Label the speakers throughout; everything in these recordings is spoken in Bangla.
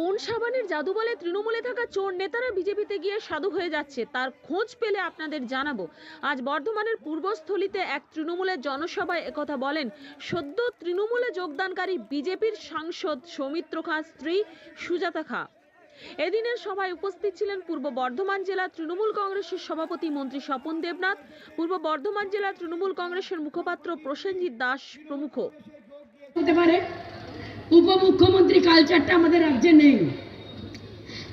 Speaker 1: কোন সাবানের জাদু বলে তৃণমূলে থাকা চোর নেতারা বিজেপিতে গিয়ে সাধু হয়ে যাচ্ছে, তার খোঁজ পেলে আপনাদের জানাব। আজ বর্ধমানের পূর্বস্থলীতে এক তৃণমূলের জনসভায় একথা বলেন, সদ্য তৃণমূলে যোগদানকারী বিজেপির সাংসদ সৌমিত্র খাঁ স্ত্রী সুজাতা খাঁ। এদিনের সভায় উপস্থিত ছিলেন পূর্ব বর্ধমান জেলা তৃণমূল কংগ্রেসের সভাপতি মন্ত্রী স্বপন দেবনাথ, পূর্ব বর্ধমান জেলা তৃণমূল কংগ্রেসের মুখপাত্র প্রসেনজিৎ দাস প্রমুখ।
Speaker 2: হতে পারে। উপমুখ্যমন্ত্রী কালচারটা আমাদের রাজ্যে নেই।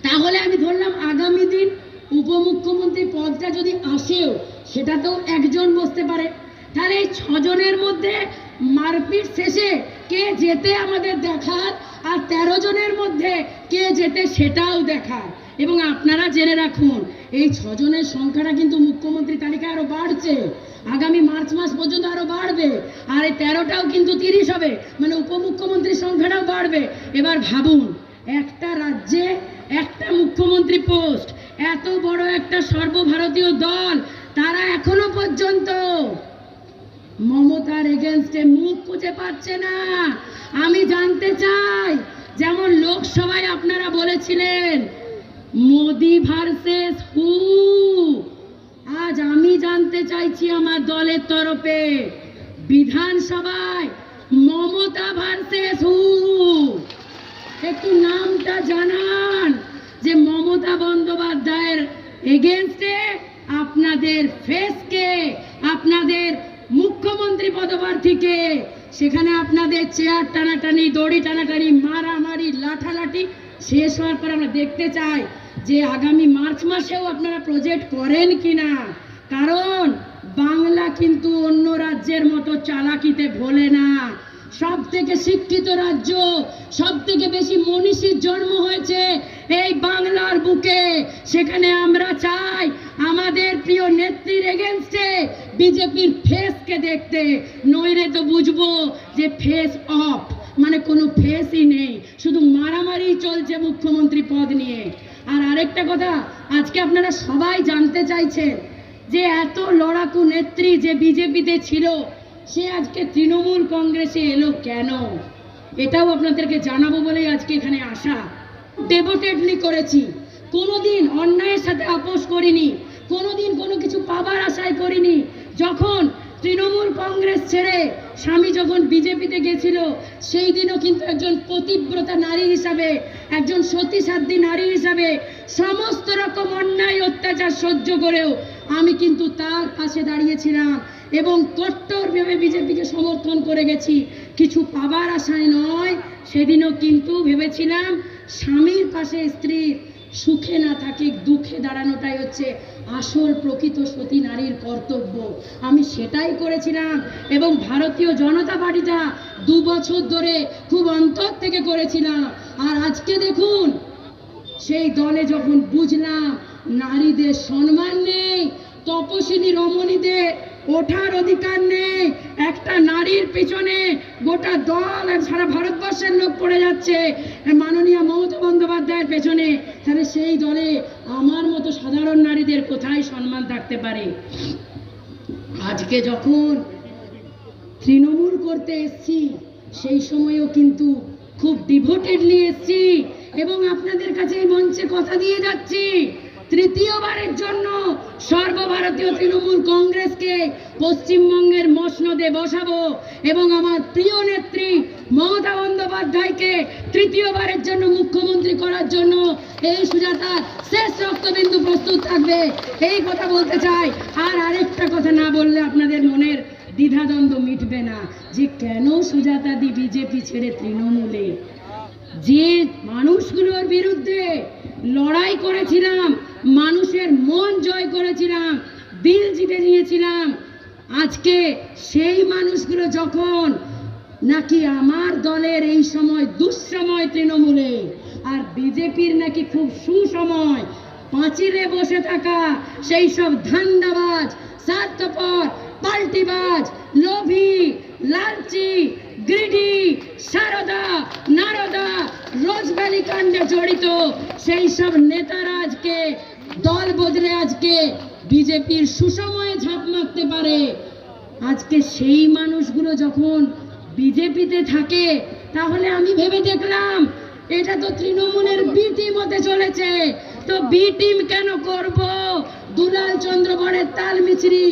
Speaker 2: তাহলে আমি ধরলাম আগামী দিন উপমুখ্যমন্ত্রী পদটা যদি আসেও, সেটাতেও একজন বসতে পারে। তাহলে এই ছজনের মধ্যে মারপিট শেষে কে যেতে আমাদের দেখার, আর তেরো জনের মধ্যে কে যেতে সেটাও দেখার। এবং আপনারা জেনে রাখুন, এই ছজনের সংখ্যাটা কিন্তু মুখ্যমন্ত্রী তালিকায় আরও বাড়ছে। আগামী মার্চ মাস পর্যন্ত আরও বাড়বে। আর এই তেরোটাও কিন্তু তিরিশ হবে। মানে উপমুখ্যমন্ত্রীর সংখ্যাটাও বাড়বে। এবার ভাবুন, একটা রাজ্যে একটা মুখ্যমন্ত্রী পোস্ট, এত বড় একটা সর্বভারতীয় দল, তারা এখনও পর্যন্ত মমতার এগেনস্টে মুখ খুঁজে পাচ্ছে না। আমি জানতে চাই, যেমন লোকসভায় আপনারা বলেছিলেন, মোদি ভার্সেস হু আজ আমি জানতে চাইছি আমার দলের তরফে বিধানসভায় মমতা ভার্সেস হু। একটু নামটা জানান যে মমতা বন্দ্যোপাধ্যায়ের এগেনস্টে আপনাদের ফেসকে, আপনাদের মুখ্যমন্ত্রী পদপ্রার্থীকে, সেখানে আপনাদের চেয়ার টানাটানি, দড়ি টানাটানি, মারামারি, লাঠালাঠি শেষ হওয়ার পর আমরা দেখতে চাই যে আগামী মার্চ মাসেও আপনারা প্রজেক্ট করেন কিনা। কারণ বাংলা কিন্তু অন্য রাজ্যের মতো চালাকিতে ভোলে না। সব থেকে শিক্ষিত রাজ্য সব থেকে বেশি মনীষীর জন্ম হয়েছে এই বাংলার বুকে। সেখানে আমরা চাই আমাদের প্রিয় নেত্রীর এগেনস্টে বিজেপির ফেসকে দেখতে। নইলে তো বুঝব যে ফেস অফ মানে কোনো ফেসই নেই। শুধু মারামারি চলছে মুখ্যমন্ত্রী পদ নিয়ে। আর আরেকটা কথা, আজকে আপনারা সবাই জানতে চাইছেন যে এত লড়াকু নেত্রী যে বিজেপিতে ছিল, সে আজকে তৃণমূল কংগ্রেসে এলো কেন? এটাও আপনাদেরকে জানাব বলেই আজকে এখানে আসা। ডেভোটেডলি করেছি। কোনোদিন অন্যায়ের সাথে আপোষ করিনি। কোনোদিন কোনো কিছু পাবার আশায় করিনি। যখন তৃণমূল কংগ্রেস ছেড়ে স্বামী যখন বিজেপিতে গেছিল, সেই দিনও কিন্তু একজন পতিব্রতা নারী হিসাবে, একজন সতীসাধ্যী নারী হিসাবে সমস্ত রকম অন্যায়, অত্যাচার সহ্য করেও আমি কিন্তু তার পাশে দাঁড়িয়েছিলাম এবং কট্টরভাবে বিজেপিকে সমর্থন করে গেছি। কিছু পাবার আশায় নয়, সেদিনও কিন্তু ভেবেছিলাম স্বামীর পাশে স্ত্রীর সুখে না থাকে, দুঃখে দাঁড়ানোটাই হচ্ছে আসল প্রকৃত সতী নারীর কর্তব্য। আমি সেটাই করেছিলাম এবং ভারতীয় জনতা পার্টিটা দু বছর ধরে খুব অন্তর থেকে করেছিলাম। আর আজকে দেখুন, সেই দলে যখন বুঝলাম নারীদের সম্মান নেই তপশিলী রমণীদের ওঠার অধিকার নেই। একটা নারীর পিছনে গোটা দল আর সারা ভারতবর্ষের লোক পড়ে যাচ্ছে। মাননীয় মমতা বন্দ্যোপাধ্যায়ের পেছনে। তাহলে সেই দলে আমার মতো সাধারণ নারীদের কোথায় সম্মান থাকতে পারে? আজকে যখন তৃণমূল করতে এসছি, সেই সময়ও কিন্তু খুব ডিভোটেডলি এসছি এবং আপনাদের কাছে এই মঞ্চে কথা দিয়ে যাচ্ছি। তৃতীয়বারের জন্য সর্বভারতীয় তৃণমূল কংগ্রেসকে পশ্চিমবঙ্গের মসনদে বসাবো এবং আমার প্রিয় নেত্রী মমতা বন্দ্যোপাধ্যায়কে তৃতীয়বারের জন্য মুখ্যমন্ত্রী করার জন্য এই সুজাতা শেষ রক্তবিন্দু প্রস্তুত থাকবে। এই কথা বলতে চাই। আর আরেকটা কথা না বললে আপনাদের মনের দ্বিধাদ্বন্দ্ব মিটবে না যে কেন সুজাতা দি বিজেপি ছেড়ে তৃণমূলে? যে মানুষগুলোর বিরুদ্ধে লড়াই করেছিলাম, মানুষের মন জয় করেছিলাম, দিল জিতে নিয়েছিলাম। আজকে সেই মানুষগুলো যখন নাকি আমার দলের এই সময় দুঃসময় তৃণমূলে, আর বিজেপির নাকি খুব সুসময় পাঁচিলে বসে থাকা সেই সব ধান্দাবাজ, স্বার্থপর, পাল্টিবাজ লোভী লালচি গ্রিডি, সারদা, নারদা, রোজভ্যালি কাণ্ডে জড়িত সেই সব নেতারা আজকে দল বদলে আজকে বিজেপির সুসময়ে ঝাঁপ মারতে পারে। আজকে সেই মানুষগুলো যখন বিজেপিতে থাকে, তাহলে আমি ভেবে দেখলাম এটা তো তৃণমূলের বি টিম হতে চলেছে। তো বি টিম কেন করব? দুলাল চন্দ্র বরের তাল মিছরি,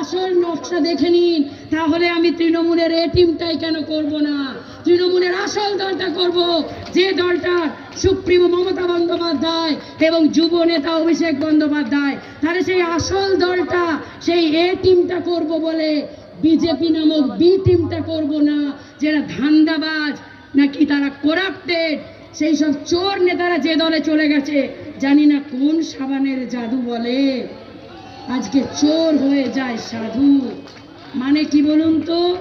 Speaker 2: আসল নকশা দেখে নিন। তাহলে আমি তৃণমূলের এ টিমটাই কেন করব না? তৃণমূলের আসল দলটা করব। যে দলটা সুপ্রিমো মমতা বন্দ্যোপাধ্যায় এবং যুব নেতা অভিষেক বন্দ্যোপাধ্যায়, তাহলে সেই আসল দলটা, সেই এ টিমটা করব বলে বিজেপি নামক বি টিমটা করব না, যারা ধান্দাবাজ, নাকি তারা করাপ্টেড সেই সব চোর নেতারা যে দলে চলে গেছে, জানি না কোন সাবানের জাদু বলে। আজকে চোর হয়ে যায় সাধু। মানে কি বলুন তো?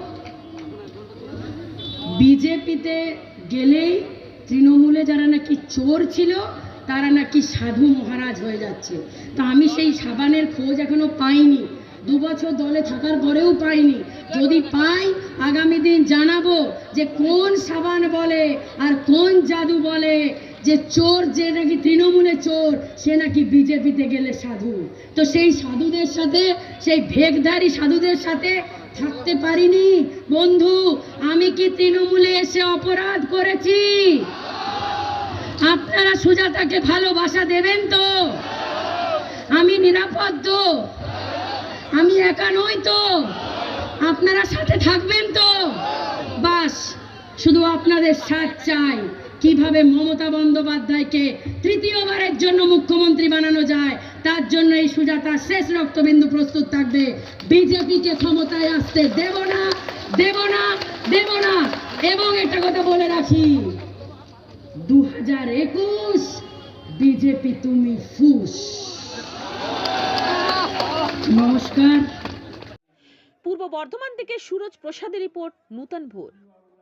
Speaker 2: বিজেপিতে গেলেই তৃণমূলে যারা নাকি চোর ছিল, তারা নাকি সাধু মহারাজ হয়ে যাচ্ছে। তা আমি সেই সাবানের খোঁজ এখনও পাইনি। দু বছর দলে থাকার পরেও পাইনি। যদি পাই, আগামী দিন জানাব যে কোন সাবান বলে আর কোন জাদু বলে যে চোর যে নাকি তৃণমূলে চোর, সে নাকি বিজেপিতে গেলে সাধু। তো সেই সাধুদের সাথে, সেই ভেগধারী সাধুদের সাথে থাকতে পারিনি। বন্ধু, আমি কি তৃণমূলে এসে অপরাধ করেছি? আপনারা সুজাতাকে ভালোবাসা দেবেন তো? আমি নিরাপদ তো? আমি একা নই তো। আপনারা সাথে থাকবেন তো। বাস, শুধু আপনাদের সাথ চাই। কীভাবে মমতা বন্দ্যোপাধ্যায়কে তৃতীয়বারের জন্য মুখ্যমন্ত্রী বানানো যায়, তার জন্য এই সুজাতার শেষ রক্তবিন্দু প্রস্তুত থাকবে। বিজেপিকে ক্ষমতায় আসতে দেব না দেব না দেব না। এবং একটা কথা বলে রাখি দু হাজার একুশ বিজেপি তুমি ফুস। নমস্কার।
Speaker 1: পূর্ব বর্ধমান থেকে সুরজ প্রসাদের রিপোর্ট নূতন ভোর।